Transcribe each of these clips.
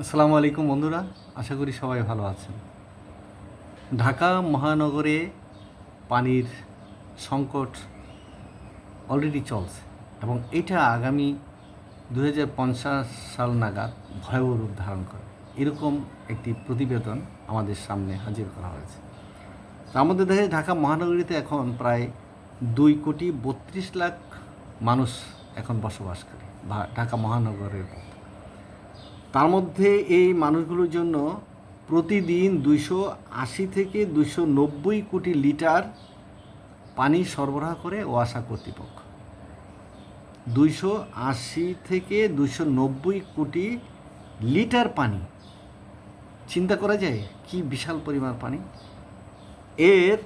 আসসালামু আলাইকুম বন্ধুরা, আশা করি সবাই ভালো আছেন। ঢাকা মহানগরে পানির সংকট অলরেডি চলছে এবং এটা আগামী দু হাজার পঞ্চাশ সাল নাগাদ ভয়াবহ রূপ ধারণ করে। এরকম একটি প্রতিবেদন আমাদের সামনে হাজির করা হয়েছে। মধ্যে দেখে ঢাকা মহানগরীতে এখন প্রায় দুই কোটি বত্রিশ লাখ মানুষ এখন বসবাস করে ঢাকা মহানগরের তার মধ্যে এই মানুষগুলোর জন্য প্রতিদিন দুইশো আশি থেকে দুইশো নব্বই কোটি লিটার পানি সরবরাহ করে ওয়াসা কর্তৃপক্ষ। দুইশো আশি থেকে দুইশো নব্বই কোটি লিটার পানি। চিন্তা করা যায়, কি বিশাল পরিমাণ পানি? এর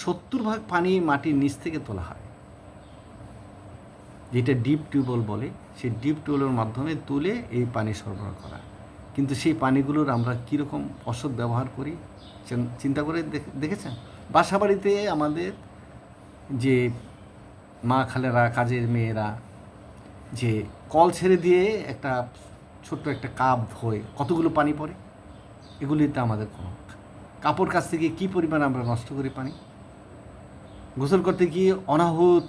সত্তর ভাগ পানি মাটির নিচ থেকে তোলা হয়। যেটা ডিপ টিউবওয়েল বলে, সেই ডিপ টিউবওয়েলের মাধ্যমে তুলে এই পানি সরবরাহ করা। কিন্তু সেই পানিগুলোর আমরা কীরকম অসৎ ব্যবহার করি চিন- চিন্তা করে দেখ- দেখেছেন? বাসাবাড়িতে আমাদের যে মা খালেরা, কাজের মেয়েরা, যে কল ছেড়ে দিয়ে একটা ছোট্ট একটা কাপ হয়ে কতগুলো পানি পড়ে? এগুলিতে আমাদের কোনো কাপড় কাছ থেকে কী পরিমাণ আমরা নষ্ট করি পানি? গোসল করতে গিয়ে অনাহুত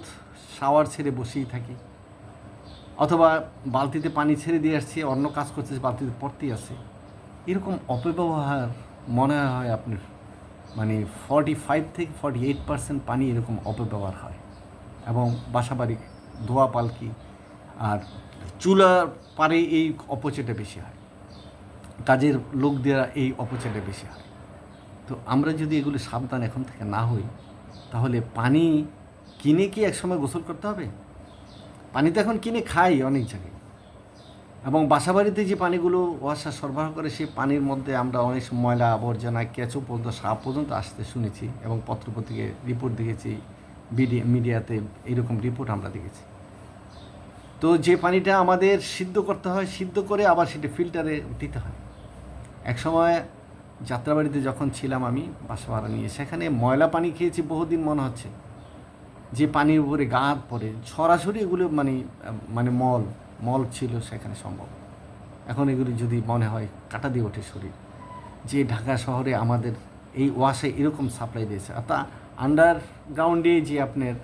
শাওয়ার ছেড়ে বসেই থাকি। অথবা বালতিতে পানি ছেড়ে দিয়ে আসছি, অন্য কাজ করছে, বালতিতে পড়তেই আছে। এরকম অপব্যবহার মনে হয় আপনার মানে ফর্টি ফাইভ থেকে ফর্টি এইট পার্সেন্ট পানি এরকম অপব্যবহার হয়। এবং বাসাবাড়ি, ধোয়া পালকি আর চুলার পারে এই অপচয়টা বেশি হয়। কাজের লোক দেওয়া এই অপচয়টা বেশি হয়। তো আমরা যদি এগুলো সাবধান এখন থেকে না হই তাহলে পানি কিনে কি একসময় গোসল করতে হবে? পানি তো এখন কিনে খাই অনেক জায়গায়। এবং বাসাবাড়িতে যে পানিগুলো ওয়াসা সরবরাহ করে সেই পানির মধ্যে আমরা অনেক ময়লা আবর্জনা, কেঁচো পর্যন্ত, সাপ পর্যন্ত আসতে শুনেছি এবং পত্রপত্রিকায় রিপোর্ট দেখেছি মিডিয়া মিডিয়াতে এইরকম রিপোর্ট আমরা দেখেছি। তো যে পানিটা আমাদের সিদ্ধ করতে হয়, সিদ্ধ করে আবার সেটা ফিল্টারে দিতে হয়। একসময় যাত্রাবাড়িতে যখন ছিলাম আমি বাসা ভাড়া নিয়ে, সেখানে ময়লা পানি খেয়েছি বহুদিন মনে হচ্ছে। যে পানির উপরে গাঁত পড়ে, সরাসরি এগুলো মানে মানে মল মল ছিল সেখানে সম্ভব। এখন এগুলি যদি মনে হয় কাটা দিয়ে ওঠে শরীর। যে ঢাকা শহরে আমাদের এই ওয়াশে এরকম সাপ্লাই দিয়েছে। অর্থাৎ আন্ডারগ্রাউন্ডে যে আপনার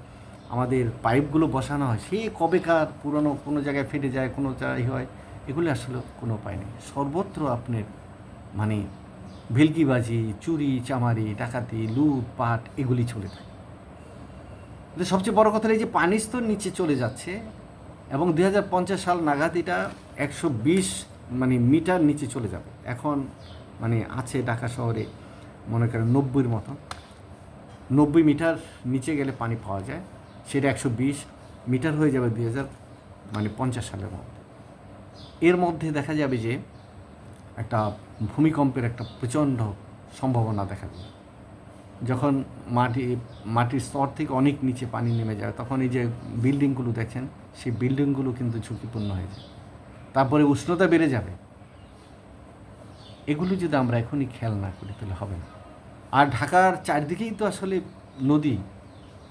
আমাদের পাইপগুলো বসানো হয় সেই কবেকার পুরনো কোনো জায়গায় ফেটে যায়, কোনো জায়গায় হয়, এগুলি আসলে কোনো উপায় নেই। সর্বত্র আপনার মানে ভেলকিবাজি, চুরি, চামারি, ডাকাতি, লুট, পাট এগুলি চলে থাকে। কিন্তু সবচেয়ে বড় কথা এই যে পানি স্তর নিচে চলে যাচ্ছে এবং দুই হাজার পঞ্চাশ সাল নাগাদ এটা একশো বিশ মানে মিটার নিচে চলে যাবে। এখন মানে আছে ঢাকা শহরে মনে করেন নব্বইয়ের মতো। নব্বই মিটার নিচে গেলে পানি পাওয়া যায়। সেটা একশো বিশ মিটার হয়ে যাবে দুই হাজার মানে পঞ্চাশ সালের মধ্যে। এর মধ্যে দেখা যাবে যে একটা ভূমিকম্পের একটা প্রচণ্ড সম্ভাবনা দেখা যাবে যখন মাটি, মাটির স্তর থেকে অনেক নিচে পানি নেমে যায়, তখন এই যে বিল্ডিংগুলো দেখেন সেই বিল্ডিংগুলো কিন্তু ঝুঁকিপূর্ণ হয়ে যায়। তারপরে উষ্ণতা বেড়ে যাবে। এগুলো যদি আমরা এখনই খেয়াল না করি, তাহলে হবে না। আর ঢাকার চারদিকেই তো আসলে নদী।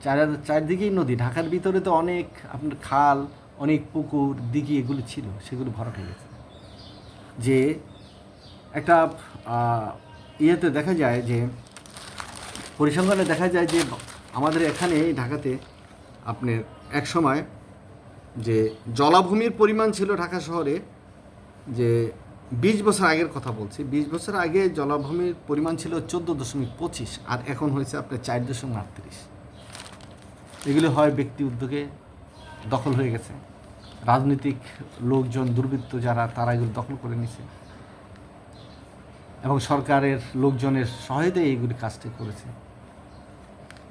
চার, চারদিকেই নদী। ঢাকার ভিতরে তো অনেক আপনার খাল, অনেক পুকুর, দিঘি, এগুলো ছিল, সেগুলো ভরাট হয়ে গেছে। যে একটা ইয়েতে দেখা যায় যে, পরিসংখ্যানে দেখা যায় যে, আমাদের এখানে ঢাকাতে আপনার এক সময় যে জলাভূমির পরিমাণ ছিল ঢাকা শহরে, যে বিশ বছর আগের কথা বলছি, বিশ বছর আগে জলাভূমির পরিমাণ ছিল চোদ্দ দশমিক পঁচিশ, আর এখন হয়েছে আপনার চার দশমিক আটত্রিশ। এগুলো হয় ব্যক্তি উদ্যোগে দখল হয়ে গেছে। রাজনৈতিক লোকজন, দুর্বৃত্ত যারা, তারা এগুলো দখল করে নিছে। এবং সরকারের লোকজনের সহায়তায় এইগুলি কাজটি করেছে।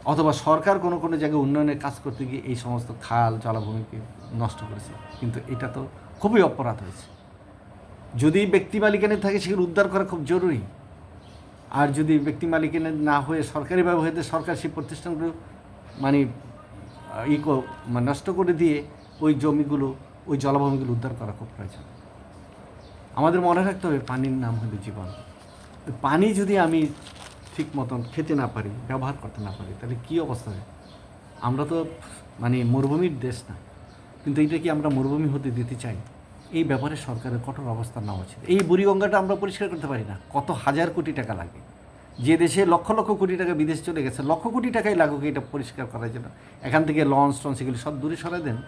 অথবা সরকার কোনো কোনো জায়গায় উন্নয়নের কাজ করতে গিয়ে এই সমস্ত খাল জলাভূমিকে নষ্ট করেছে। কিন্তু এটা তো খুবই অপরাধ হয়েছে। যদি ব্যক্তি মালিকানে থাকে সেগুলো উদ্ধার করা খুব জরুরি। আর যদি ব্যক্তি মালিকানে না হয়ে সরকারিভাবে হয়ে সরকার সেই প্রতিষ্ঠানগুলো মানে আহ, ই মানে নষ্ট করে দিয়ে ওই জমিগুলো ওই জলাভূমিগুলো উদ্ধার করা খুব প্রয়োজন। আমাদের মনে রাখতে হবে পানির নাম হলো জীবন। পানি যদি আমি ঠিক মতন খেতে না পারি, ব্যবহার করতে না পারি, তাহলে কী অবস্থা হয়? আমরা তো মানে মরুভূমির দেশ না, কিন্তু এটা কি আমরা মরুভূমি হতে দিতে চাই? এই ব্যাপারে সরকারের কঠোর অবস্থান নেওয়া উচিত। এই বুড়িগঙ্গাটা আমরা পরিষ্কার করতে পারি না। কত হাজার কোটি টাকা লাগে। যে দেশে লক্ষ লক্ষ কোটি টাকা বিদেশ চলে গেছে, লক্ষ কোটি টাকাই লাগুক এটা পরিষ্কার করার জন্য। এখান থেকে লঞ্চ, টঞ্চ, এগুলি সব দূরে সরাই দেন।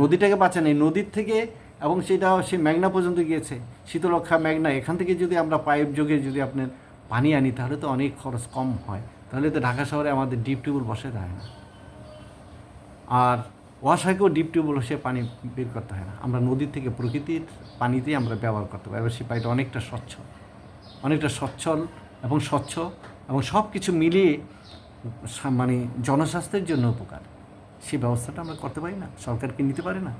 নদীটাকে বাঁচান। এই নদীর থেকে এবং সেটা সে মেঘনা পর্যন্ত গিয়েছে। শীতলক্ষা মেঘনা এখান থেকে যদি আমরা পাইপ যোগে যদি আপনার পানি আনি, তাহলে তো অনেক খরচ কম হয়। তাহলে তো ঢাকা শহরে আমাদের ডিপ টিউবওয়েল বসে দেয় না। আর ওয়াসাকেও ডিপ টিউবওয়েল সে পানি বের করতে হয় না। আমরা নদীর থেকে প্রকৃতির পানিতেই আমরা ব্যবহার করতে পারি। এবার সে পানিটা অনেকটা স্বচ্ছ, অনেকটা সচ্ছল এবং স্বচ্ছ এবং সব কিছু মিলিয়ে মানে জনস্বাস্থ্যের জন্য উপকার। সে ব্যবস্থাটা আমরা করতে পারি না। সরকারকে নিতে পারে না।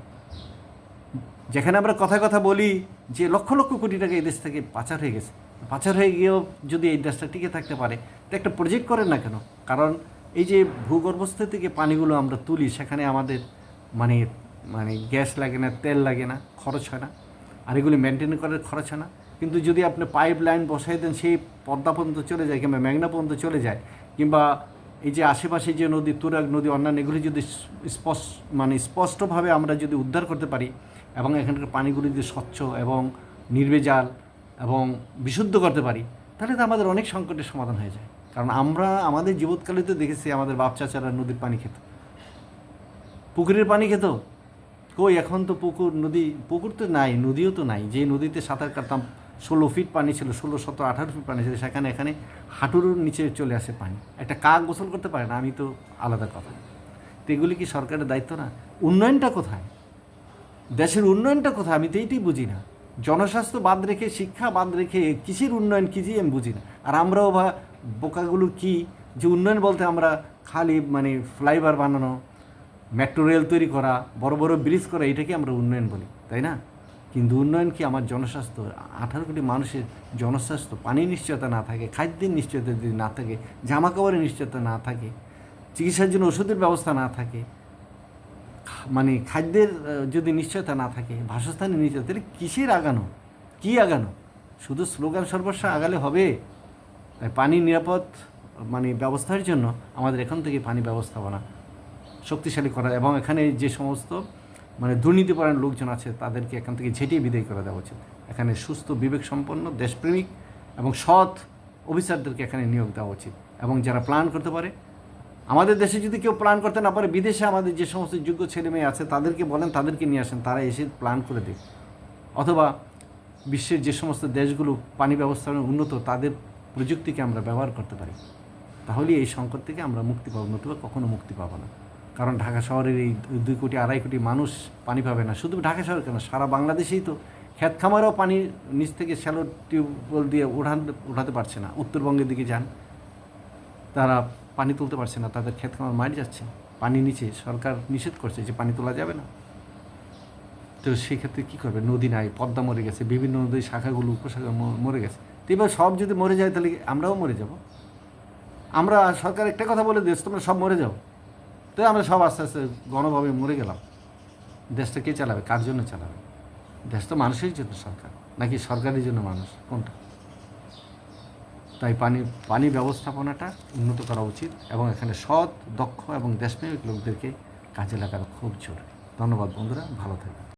যেখানে আমরা কথায় কথা বলি যে লক্ষ লক্ষ কোটি টাকা এই দেশ থেকে পাচার হয়ে গেছে। পাচার হয়ে গিয়েও যদি এই দেশটা টিকে থাকতে পারে, তো একটা প্রজেক্ট করেন না কেন? কারণ এই যে ভূগর্ভস্থ থেকে পানিগুলো আমরা তুলি, সেখানে আমাদের মানে মানে গ্যাস লাগে না, তেল লাগে না, খরচ হয় না। আর এগুলি মেনটেন করার খরচ হয় না। কিন্তু যদি আপনি পাইপ লাইন বসাই দেন, সেই পদ্মা পর্যন্ত চলে যায় কিংবা মেঘনা পর্যন্ত চলে যায়, কিংবা এই যে আশেপাশে যে নদী, তুরাগ নদী, অন্যান্য এগুলি যদি স্পষ্ট মানে স্পষ্টভাবে আমরা যদি উদ্ধার করতে পারি এবং এখানকার পানিগুলি যদি স্বচ্ছ এবং নির্বেজাল এবং বিশুদ্ধ করতে পারি, তাহলে তো আমাদের অনেক সংকটের সমাধান হয়ে যায়। কারণ আমরা, আমাদের জীবৎকালে তো দেখেছি আমাদের বাপ চাচারা নদীর পানি খেত। পুকুরের পানি খেত? কই, এখন তো পুকুর, নদী, পুকুর তো নাই, নদীও তো নাই। যে নদীতে সাঁতার কাটতাম, ষোলো ফিট পানি ছিল, ষোলো, সতেরো, আঠারো ফিট পানি ছিল, সেখানে, এখানে হাঁটুর নিচে চলে আসে পানি। একটা কাক গোসল করতে পারে না, আমি তো আলাদা কথা। তো এগুলি কি সরকারের দায়িত্ব না? উন্নয়নটা কোথায়? দেশের উন্নয়নটা কোথায়? আমি তো এইটাই বুঝি না। জনস্বাস্থ্য বাদ রেখে, শিক্ষা বাদ রেখে কৃষির উন্নয়ন কী যে আমি বুঝি না। আর আমরাও বা বোকাগুলো কী? যে উন্নয়ন বলতে আমরা খালি মানে ফ্লাইওভার বানানো, মেট্রো রেল তৈরি করা, বড় বড় ব্রিজ করা, এটাকে আমরা উন্নয়ন বলি, তাই না? কিন্তু উন্নয়ন কি আমার জনস্বাস্থ্য? আঠারো কোটি মানুষের জনস্বাস্থ্য, পানির নিশ্চয়তা না থাকে, খাদ্যের নিশ্চয়তা যদি না থাকে জামা কাপড়ের নিশ্চয়তা না থাকে, চিকিৎসার জন্য ওষুধের ব্যবস্থা না থাকে মানে খাদ্যের যদি নিশ্চয়তা না থাকে বাসস্থানের নিশ্চয়তা, তাহলে কিসের আগানো? কী আগানো? শুধু স্লোগান সর্বস্ব আগালে হবে? তাই পানি নিরাপদ মানে ব্যবস্থার জন্য আমাদের এখান থেকে পানি ব্যবস্থাপনা শক্তিশালী করা, এবং এখানে যে সমস্ত মানে দুর্নীতিপরায়ণ লোকজন আছে, তাদেরকে এখান থেকে ঝেঁটিয়ে বিদায় করে দেওয়া উচিত। এখানে সুস্থ বিবেক সম্পন্ন দেশপ্রেমিক এবং সৎ অফিসারদেরকে এখানে নিয়োগ দেওয়া উচিত, এবং যারা প্ল্যান করতে পারে আমাদের দেশে যদি কেউ প্ল্যান করতে না পারে, বিদেশে আমাদের যে সমস্ত যোগ্য ছেলে মেয়ে আছে, তাদেরকে বলেন, তাদেরকে নিয়ে আসেন, তারা এসে প্ল্যান করে দেয় অথবা বিশ্বের যে সমস্ত দেশগুলো পানি ব্যবস্থাপনায় উন্নত, তাদের প্রযুক্তিকে আমরা ব্যবহার করতে পারি। তাহলে এই সংকট থেকে আমরা মুক্তি পাবো, নতুবা কখনো মুক্তি পাবো না। কারণ ঢাকা শহরের এই দুই- কোটি, আড়াই কোটি মানুষ পানি পাবে না। শুধু ঢাকা শহর কেন, সারা বাংলাদেশেই তো ক্ষেত খামারও পানি নিচ থেকে শ্যালো টিউবওয়েল দিয়ে উঠান উঠাতে পারছে না। উত্তরবঙ্গের দিকে যান, তারা পানি তুলতে পারছে না, তাদের ক্ষেত খামার মারি যাচ্ছে। পানি নিচে সরকার নিষেধ করছে যে পানি তোলা যাবে না। তো সেক্ষেত্রে কী করবে? নদী নাই, পদ্মা মরে গেছে, বিভিন্ন নদীর শাখাগুলো, উপশাখা মরে গেছে। তো এবার সব যদি মরে যায় তাহলে আমরাও মরে যাব? আমরা সরকার একটা কথা বলে দিয়েছে, তোমরা সব মরে যাও। তো আমরা সব আস্তে আস্তে গণভাবে মরে গেলাম। দেশটা কে চালাবে? কার জন্য চালাবে? দেশ তো মানুষের জন্য সরকার। নাকি সরকারের জন্য মানুষ? কোনটা? তাই পানি পানি ব্যবস্থাপনাটা উন্নত করা উচিত এবং এখানে সৎ, দক্ষ এবং দেশপ্রেমিক লোকদেরকে কাজে লাগানো খুব জরুরি। ধন্যবাদ বন্ধুরা, ভালো থাকবেন।